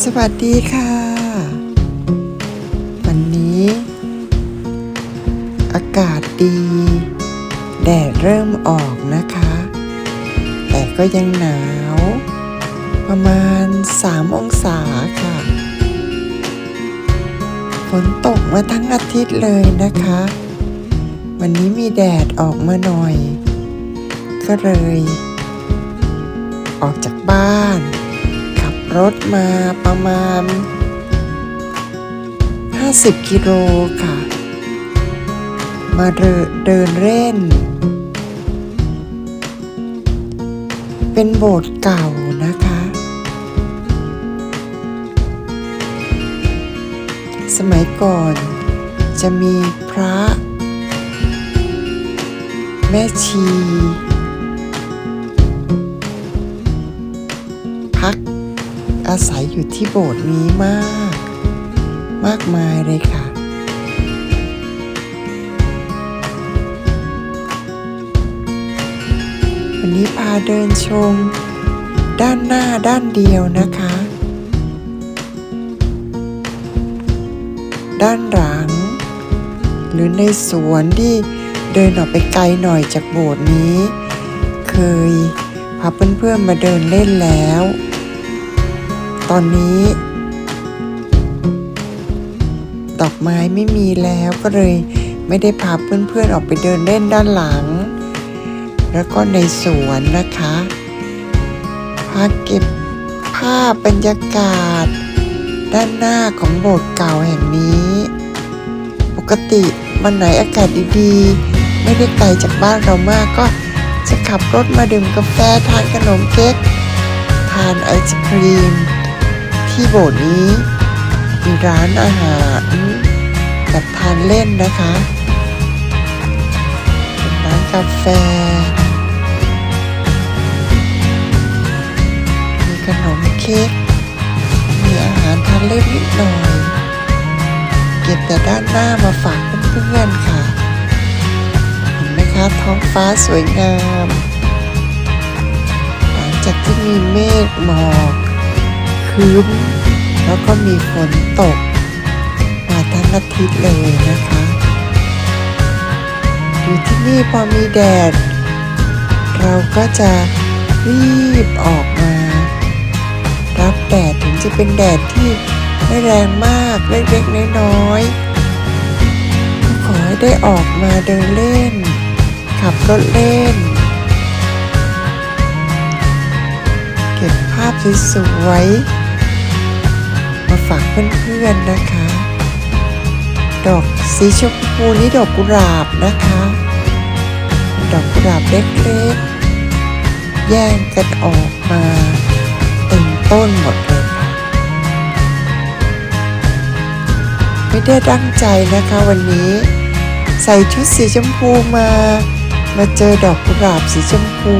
สวัสดีค่ะ วันนี้ อากาศดี แดดเริ่มออกนะคะ แต่ก็ยังหนาว ประมาณ 3 องศาค่ะ ฝนตกมาทั้งอาทิตย์เลยนะคะ วันนี้มีแดดออกมาหน่อย ก็เลย ออกจากบ้าน รถมาประมาณ 50 กิโลค่ะ มาเดินเล่น เป็นโบสถ์เก่านะคะ สมัยก่อนจะมีพระ แม่ชี อาศัยอยู่ที่โบสถ์นี้มาก มากมายเลยค่ะ วันนี้พาเดินชม ด้านหน้าด้านเดียวนะคะ ด้านหลัง หรือในสวนที่เดินออกไปไกลหน่อยจากโบสถ์นี้ เคยพาเพื่อนๆมาเดินเล่นแล้ว ตอนนี้ ดอกไม้ไม่มีแล้วก็เลยไม่ได้พาเพื่อนๆออกไปเดินเล่นด้านหลัง แล้วก็ในสวนนะคะพาเก็บภาพบรรยากาศ ด้านหน้าของโบสถ์เก่าแห่งนี้ ปกติวันไหนอากาศดีๆ ไม่ได้ไกลจากบ้านเรามากก็จะขับรถมาดื่มกาแฟทานขนมเค้กทานไอศครีม ที่โบสถ์นี้มีร้านอาหารแบบทานเล่นนะคะเป็นร้านกาแฟ มีขนมเค้ก มีอาหารทานเล่นนิดหน่อย เก็บแต่ด้านหน้ามาฝากเพื่อนๆค่ะ เห็นไหมคะท้องฟ้าสวยงาม หลังจากที่มีเมฆหมอก ครึ้มแล้วก็มีฝนตก มาทั้งอาทิตย์เลยนะคะ อยู่ที่นี่พอมีแดด เราก็จะรีบออกมา รับแดดถึงจะเป็นแดดที่ไม่แรงมากเล็กๆน้อยๆก็ขอให้ได้ออกมาเดินเล่น ขับรถเล่น เก็บภาพสวยๆ ฝากเพื่อนๆนะคะ ดอกสีชมพูนี่ดอกกุหลาบนะคะ ดอกกุหลาบเล็กๆ แย่งกันออกมาเต็มต้นหมดเลยค่ะ ไม่ได้ตั้งใจนะคะวันนี้ ใส่ชุดสีชมพูมา มาเจอดอกกุหลาบสีชมพู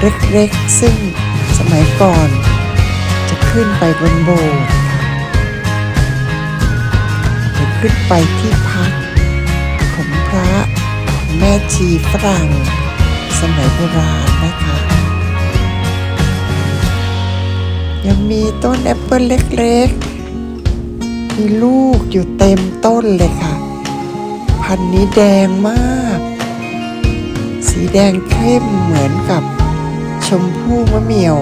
เล็กๆ ซึ่งสมัยก่อน จะขึ้นไปบนโบสถ์ค่ะหรือขึ้นไปที่พัก ของพระของแม่ชีฝรั่ง สมัยโบราณนะคะ ยังมีต้นแอปเปิลเล็กๆ มีลูกอยู่เต็มต้นเลยค่ะ พันนี้แดงมาก สีแดงเข้มเหมือนกับ ชมพู่มะเหมี่ยว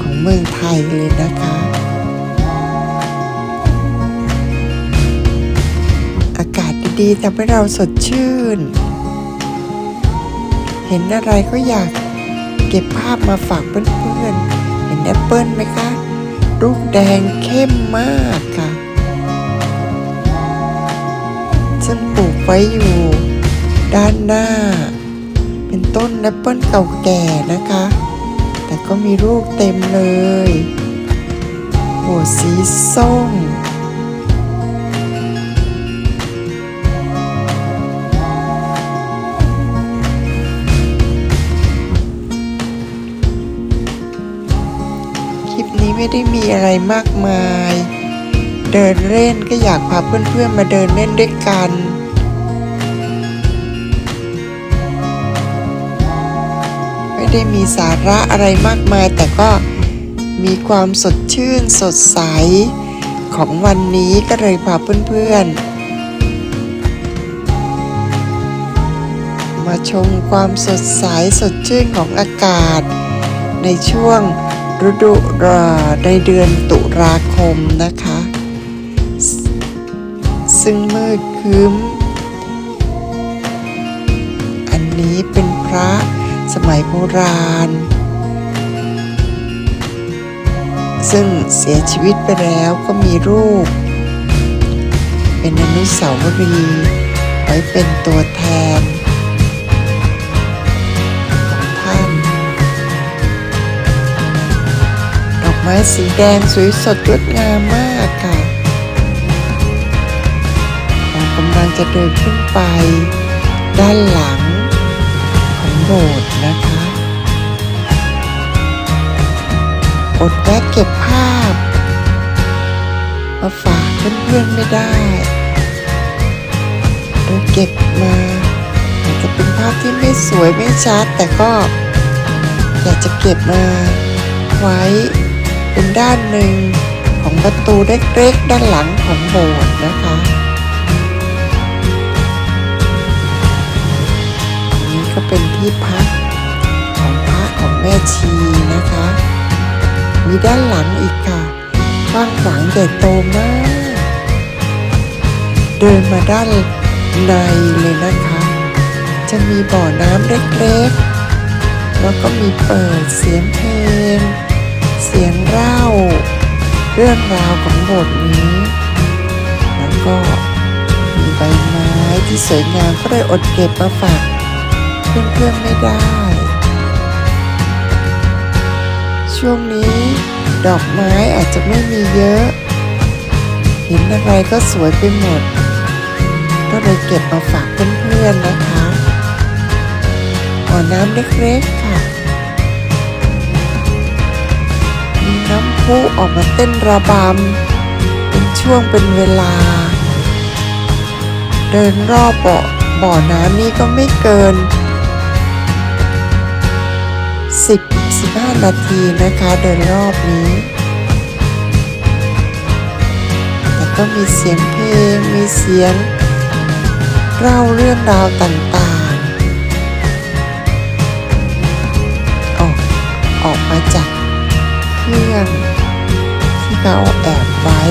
ของเมืองไทยเลยนะคะ อากาศดีๆทำให้เราสดชื่น เห็นอะไรก็อยากเก็บภาพมาฝากเพื่อนๆ เห็นแอปเปิลไหมคะลูกแดงเข้มมากค่ะซึ่งปลูกไว้อยู่ด้านหน้า เป็นต้นแอปเปิลเก่าแก่นะคะ แต่ก็มีลูกเต็มเลยโอ้สีส้มคลิปนี้ไม่ได้มีอะไรมากมาย เดินเล่นก็อยากพาเพื่อนๆมาเดินเล่นด้วยกัน ไม่ได้มีสาระอะไรมากมาย แต่ก็มีความสดชื่นสดใส ของวันนี้ก็เลยพาเพื่อนๆ มาชมความสดใสสดชื่นของอากาศ ในช่วงฤดูเอ่อในเดือนตุลาคมนะคะ ซึ่งมืดครึ้มอันนี้เป็นพระ สมัยโบราณ ซึ่งเสียชีวิตไปแล้วก็มีรูป เป็นอนุสาวรีย์ไว้เป็นตัวแทนของท่าน ดอกไม้สีแดงสวยสดงดงามมากค่ะเรากำลังจะเดินขึ้นไปด้านหลังของ โบสถ์นะคะอดแวะเก็บภาพมาฝากเพื่อนๆไม่ได้เราเก็บมาอาจจะเป็นภาพที่ไม่สวยไม่ชัด แต่ก็อยากจะเก็บมาไว้เป็นด้านหนึ่งของประตูเล็กๆด้านหลังของโบสถ์นะคะ เป็นที่พักของพระของแม่ชีนะคะ มีด้านหลังอีกค่ะกว้างขวางใหญ่โตมาก เดินมาด้านในเลยนะคะ จะมีบ่อน้ำเล็กๆ แล้วก็มีเปิดเสียงเพลง เสียงเล่า เรื่องราวของโบสถ์นี้ แล้วก็มีใบไม้ที่สวยงามก็เลยอดเก็บมาฝาก เพื่อนๆไม่ได้ ช่วงนี้ ดอกไม้อาจจะไม่มีเยอะ เห็นอะไรก็สวยไปหมด ก็เลยเก็บมาฝากเพื่อนๆนะคะบ่อน้ำเล็กๆค่ะมีน้ำพุออกมาเต้นระบำเป็นช่วงเป็นเวลา เดินรอบเบ่อบ่อน้ำนี่ก็ไม่เกิน 10 15 นาทีนะคะเดินรอบนี้ แต่ก็มีเสียงเพลงมีเสียงเล่าเรื่องราวต่างๆ ออกออกมาจากเครื่องที่เขาแอบไว้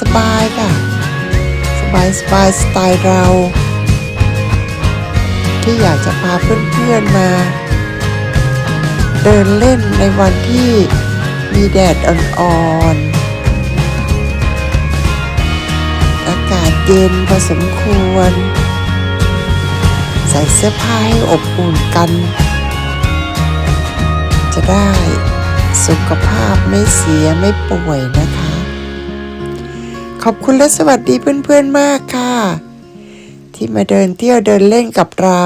สบายๆค่ะ บายสบายๆสไตล์เรา ที่อยากจะพาเพื่อนๆมา เดินเล่นในวันที่มีแดดอ่อนๆ อากาศเย็นพอสมควร ใส่เสื้อผ้าให้อบอุ่นกัน จะได้สุขภาพไม่เสียไม่ป่วยนะคะ ขอบคุณและสวัสดีเพื่อนๆมากค่ะ ที่มาเดินเที่ยวเดินเล่นกับเรา